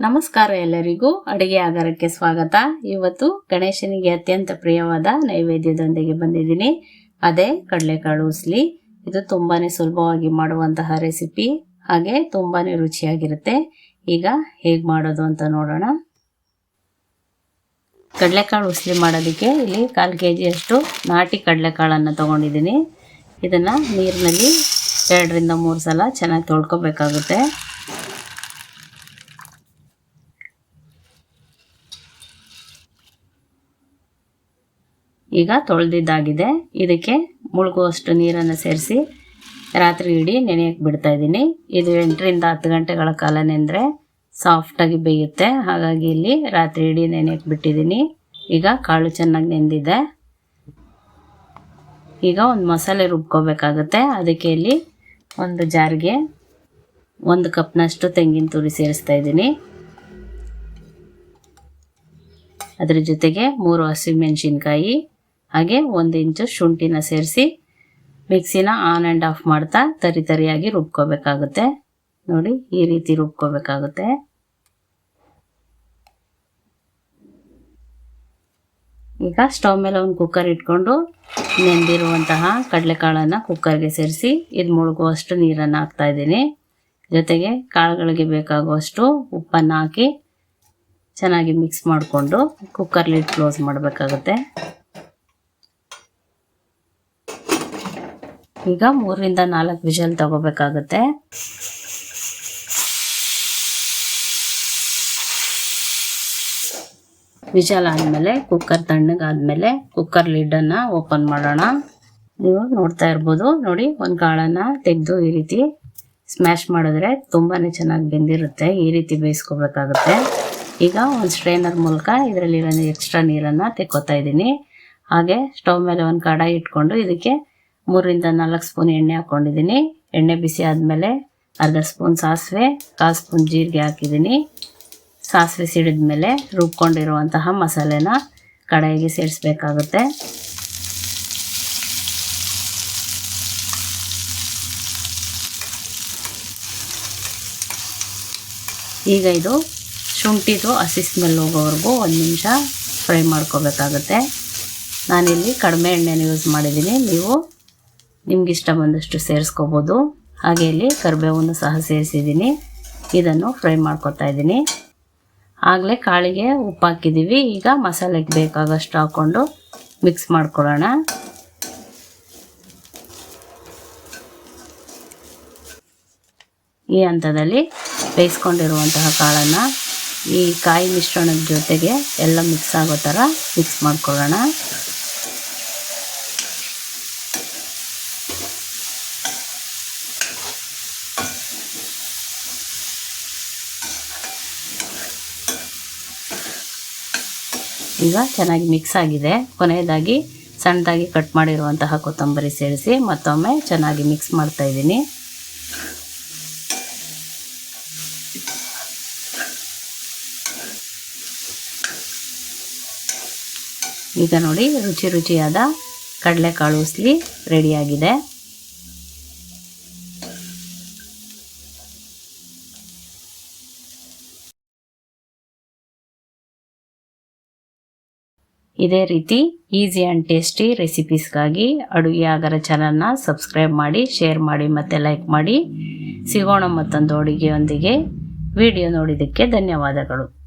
ನಮಸ್ಕಾರ ಎಲ್ಲರಿಗೂ. ಅಡುಗೆ ಆಗಾರಕ್ಕೆ ಸ್ವಾಗತ. ಇವತ್ತು ಗಣೇಶನಿಗೆ ಅತ್ಯಂತ ಪ್ರಿಯವಾದ ನೈವೇದ್ಯದೊಂದಿಗೆ ಬಂದಿದ್ದೀನಿ. ಅದೇ ಕಡಲೆಕಾಳು ಉಸ್ಲಿ. ಇದು ತುಂಬಾನೇ ಸುಲಭವಾಗಿ ಮಾಡುವಂತಹ ರೆಸಿಪಿ. ಹಾಗೆ ತುಂಬಾನೇ ರುಚಿಯಾಗಿರುತ್ತೆ. ಈಗ ಹೇಗೆ ಮಾಡೋದು ಅಂತ ನೋಡೋಣ. ಕಡಲೆಕಾಳು ಉಸ್ಲಿ ಮಾಡೋದಕ್ಕೆ ಇಲ್ಲಿ ಕಾಲು ಕೆ ಜಿಯಷ್ಟು ನಾಟಿ ಕಡಲೆಕಾಳನ್ನು ತಗೊಂಡಿದ್ದೀನಿ. ಇದನ್ನು ನೀರಿನಲ್ಲಿ ಎರಡರಿಂದ ಮೂರು ಸಲ ಚೆನ್ನಾಗಿ ತೊಳ್ಕೊಬೇಕಾಗುತ್ತೆ. ಈಗ ತೊಳೆದಿದ್ದಾಗಿದೆ. ಇದಕ್ಕೆ ಮುಳುಗುವಷ್ಟು ನೀರನ್ನು ಸೇರಿಸಿ ರಾತ್ರಿ ಇಡೀ ನೆನೆಯಕ್ಕೆ ಬಿಡ್ತಾ ಇದ್ದೀನಿ. ಇದು ಎಂಟರಿಂದ ಹತ್ತು ಗಂಟೆಗಳ ಕಾಲ ನೆಂದರೆ ಸಾಫ್ಟಾಗಿ ಬೇಯುತ್ತೆ. ಹಾಗಾಗಿ ಇಲ್ಲಿ ರಾತ್ರಿ ಇಡೀ ನೆನೆಯಕ್ಕೆ ಬಿಟ್ಟಿದ್ದೀನಿ. ಈಗ ಕಾಳು ಚೆನ್ನಾಗಿ ನೆಂದಿದೆ. ಈಗ ಒಂದು ಮಸಾಲೆ ರುಬ್ಕೋಬೇಕಾಗುತ್ತೆ. ಅದಕ್ಕೆ ಇಲ್ಲಿ ಒಂದು ಜಾರಿಗೆ ಒಂದು ಕಪ್ನಷ್ಟು ತೆಂಗಿನ ತುರಿ ಸೇರಿಸ್ತಾ ಇದ್ದೀನಿ. ಅದರ ಜೊತೆಗೆ ಮೂರು ಹಸಿಮೆಣಸಿನ್ಕಾಯಿ ಹಾಗೆ ಒಂದು ಇಂಚು ಶುಂಠಿನ ಸೇರಿಸಿ ಮಿಕ್ಸಿನ ಆನ್ ಆ್ಯಂಡ್ ಆಫ್ ಮಾಡ್ತಾ ತರಿ ತರಿಯಾಗಿ ರುಬ್ಕೋಬೇಕಾಗುತ್ತೆ. ನೋಡಿ, ಈ ರೀತಿ ರುಬ್ಕೋಬೇಕಾಗುತ್ತೆ. ಈಗ ಸ್ಟವ್ ಮೇಲೆ ಒಂದು ಕುಕ್ಕರ್ ಇಟ್ಕೊಂಡು ನೆಂದಿರುವಂತಹ ಕಡಲೆಕಾಳನ್ನು ಕುಕ್ಕರ್ಗೆ ಸೇರಿಸಿ ಇದು ಮುಳುಗುವಷ್ಟು ನೀರನ್ನು ಹಾಕ್ತಾ ಇದ್ದೀನಿ. ಜೊತೆಗೆ ಕಾಳುಗಳಿಗೆ ಬೇಕಾಗುವಷ್ಟು ಉಪ್ಪನ್ನು ಹಾಕಿ ಚೆನ್ನಾಗಿ ಮಿಕ್ಸ್ ಮಾಡಿಕೊಂಡು ಕುಕ್ಕರ್ ಲಿಡ್ ಕ್ಲೋಸ್ ಮಾಡಬೇಕಾಗುತ್ತೆ. ಈಗ ಮೂರರಿಂದ ನಾಲ್ಕು ವಿಷಲ್ ತಗೋಬೇಕಾಗುತ್ತೆ. ವಿಷಲ್ ಆದಮೇಲೆ ಕುಕ್ಕರ್ ತಣ್ಣಗಾದ್ಮೇಲೆ ಕುಕ್ಕರ್ ಲಿಡ್ಡನ್ನು ಓಪನ್ ಮಾಡೋಣ. ನೀವು ನೋಡ್ತಾ ಇರ್ಬೋದು. ನೋಡಿ, ಒಂದು ಕಾಳನ್ನು ತೆಗೆದು ಈ ರೀತಿ ಸ್ಮ್ಯಾಶ್ ಮಾಡಿದ್ರೆ ತುಂಬಾ ಚೆನ್ನಾಗಿ ಬೆಂದಿರುತ್ತೆ. ಈ ರೀತಿ ಬೇಯಿಸ್ಕೋಬೇಕಾಗುತ್ತೆ. ಈಗ ಒಂದು ಸ್ಟ್ರೈನರ್ ಮೂಲಕ ಇದರಲ್ಲಿರೋ ಎಕ್ಸ್ಟ್ರಾ ನೀರನ್ನು ತೆಕ್ಕೋತಾ ಇದ್ದೀನಿ. ಹಾಗೆ ಸ್ಟವ್ ಮೇಲೆ ಒಂದು ಕಡಾಯಿ ಇಟ್ಕೊಂಡು ಇದಕ್ಕೆ ಮೂರರಿಂದ ನಾಲ್ಕು ಸ್ಪೂನ್ ಎಣ್ಣೆ ಹಾಕೊಂಡಿದ್ದೀನಿ. ಎಣ್ಣೆ ಬಿಸಿ ಆದಮೇಲೆ ಅರ್ಧ ಸ್ಪೂನ್ ಸಾಸಿವೆ, ಕಾಲು ಸ್ಪೂನ್ ಜೀರಿಗೆ ಹಾಕಿದ್ದೀನಿ. ಸಾಸಿವೆ ಸಿಡಿದ ಮೇಲೆ ರುಬ್ಕೊಂಡಿರುವಂತಹ ಮಸಾಲೆನ ಕಡಾಯಿಗೆ ಸೇರಿಸ್ಬೇಕಾಗುತ್ತೆ. ಈಗ ಇದು ಶುಂಠಿದು ಹಸಿ ಸ್ಮೆಲ್ ಹೋಗೋವರೆಗೂ ಒಂದು ನಿಮಿಷ ಫ್ರೈ ಮಾಡ್ಕೋಬೇಕಾಗುತ್ತೆ. ನಾನಿಲ್ಲಿ ಕಡಿಮೆ ಎಣ್ಣೆನ ಯೂಸ್ ಮಾಡಿದ್ದೀನಿ. ನೀವು ನಿಮ್ಗೆ ಇಷ್ಟ ಬಂದಷ್ಟು ಸೇರಿಸ್ಕೋಬೋದು. ಹಾಗೆ ಇಲ್ಲಿ ಕರಿಬೇವನ್ನು ಸಹ ಸೇರಿಸಿದ್ದೀನಿ. ಇದನ್ನು ಫ್ರೈ ಮಾಡ್ಕೊತಾ ಇದ್ದೀನಿ. ಆಗಲೇ ಕಾಳಿಗೆ ಉಪ್ಪು ಹಾಕಿದ್ದೀವಿ. ಈಗ ಮಸಾಲೆಗೆ ಬೇಕಾಗಷ್ಟು ಹಾಕ್ಕೊಂಡು ಮಿಕ್ಸ್ ಮಾಡ್ಕೊಳ್ಳೋಣ. ಈ ಹಂತದಲ್ಲಿ ಬೇಯಿಸ್ಕೊಂಡಿರುವಂತಹ ಕಾಳನ್ನು ಈ ಕಾಯಿ ಮಿಶ್ರಣದ ಜೊತೆಗೆ ಎಲ್ಲ ಮಿಕ್ಸ್ ಆಗೋ ಥರ ಮಿಕ್ಸ್ ಮಾಡ್ಕೊಳ್ಳೋಣ. ಈಗ ಚೆನ್ನಾಗಿ ಮಿಕ್ಸ್ ಆಗಿದೆ. ಕೊನೆಯದಾಗಿ ಸಣ್ಣದಾಗಿ ಕಟ್ ಮಾಡಿರುವಂತಹ ಕೊತ್ತಂಬರಿ ಸೇರಿಸಿ ಮತ್ತೊಮ್ಮೆ ಚೆನ್ನಾಗಿ ಮಿಕ್ಸ್ ಮಾಡ್ತಾ ಇದ್ದೀನಿ. ಈಗ ನೋಡಿ ರುಚಿ ರುಚಿಯಾದ ಕಡಲೆಕಾಳು ಉಸ್ಲಿ ರೆಡಿಯಾಗಿದೆ ಇದೇ ರೀತಿ ಈಸಿ ಆ್ಯಂಡ್ ಟೇಸ್ಟಿ ರೆಸಿಪೀಸ್ಗಾಗಿ ಅಡುಗೆ ಆಗರ ಚಾನಲ್ನ ಸಬ್ಸ್ಕ್ರೈಬ್ ಮಾಡಿ ಶೇರ್ ಮಾಡಿ ಮತ್ತು ಲೈಕ್ ಮಾಡಿ. ಸಿಗೋಣ ಮತ್ತೊಂದು ಅಡುಗೆಯೊಂದಿಗೆ. ವಿಡಿಯೋ ನೋಡಿದ್ದಕ್ಕೆ ಧನ್ಯವಾದಗಳು.